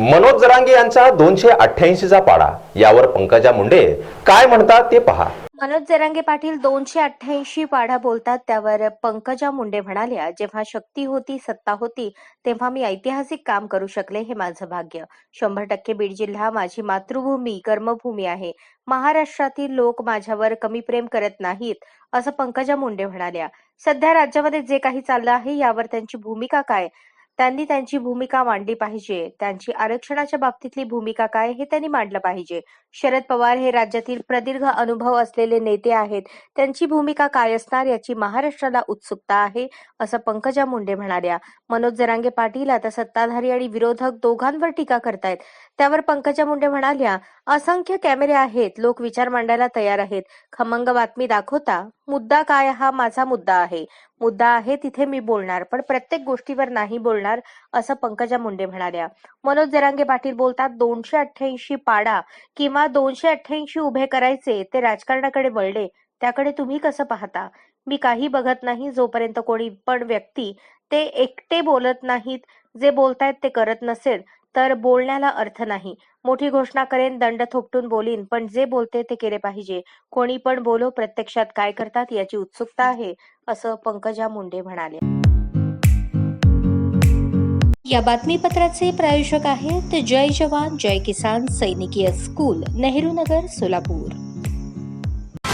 मनोज जरांगे यांचा दोनशे अठ्ठ्याऐंशीचा पाडा. यावर पंकजा मुंडे काय म्हणतात ते पहा. मनोज जरांगे पाटील दोनशे अठ्ठ्याऐंशी पाढा बोलतात त्यावर पंकजा मुंडे म्हणाल्या जेव्हा शक्ती होती सत्ता होती तेव्हा मी ऐतिहासिक काम करू शकले हे माझं भाग्य. शंभर टक्के बीड जिल्हा माझी मातृभूमी कर्मभूमी आहे. महाराष्ट्रातील लोक माझ्यावर कमी प्रेम करत नाहीत असं पंकजा मुंडे म्हणाल्या. सध्या राज्यामध्ये जे काही चाललं आहे यावर त्यांची भूमिका काय? त्यांनी त्यांची भूमिका मांडली पाहिजे. त्यांची आरक्षणाच्या बाबतीतली भूमिका काय हे त्यांनी मांडलं पाहिजे. शरद पवार हे राज्यातील प्रदीर्घ अनुभव असलेले नेते आहेत. त्यांची भूमिका काय असणार याची महाराष्ट्राला उत्सुकता आहे असं पंकजा मुंडे म्हणाल्या. मनोज जरांगे पाटील आता सत्ताधारी आणि विरोधक दोघांवर टीका करतायत. त्यावर पंकजा मुंडे म्हणाल्या असंख्य कॅमेरे आहेत. लोक विचार मांडायला तयार आहेत. खमंग बातमी दाखवता मुद्दा काय हा माझा मुद्दा आहे. मुद्दा आहे तिथे मी बोलणार पण प्रत्येक गोष्टीवर नाही बोलणार असं पंकजा मुंडे म्हणाल्या. मनोज जरांगे पाटील बोलतात दोनशे अठ्ठ्याऐंशी पाडा किंवा दोनशे अठ्ठ्याऐंशी उभे करायचे ते राजकारणाकडे वळले. त्याकडे तुम्ही कसं पाहता? मी काही बघत नाही जोपर्यंत कोणी पण व्यक्ती ते एकटे बोलत नाहीत जे बोलतायत ते करत नसेल तर बोलण्याला अर्थ नाही. मोठी घोषणा करेन दंड थोपटून बोलीन पण जे बोलते ते केले पाहिजे. कोणी पण बोलो प्रत्यक्षात काय करतात याची उत्सुकता आहे असं पंकजा मुंडे म्हणाले. या बातमीपत्राचे प्रायोजक आहेत जय जवान जय किसान सैनिकीय स्कूल नेहरू नगर सोलापूर.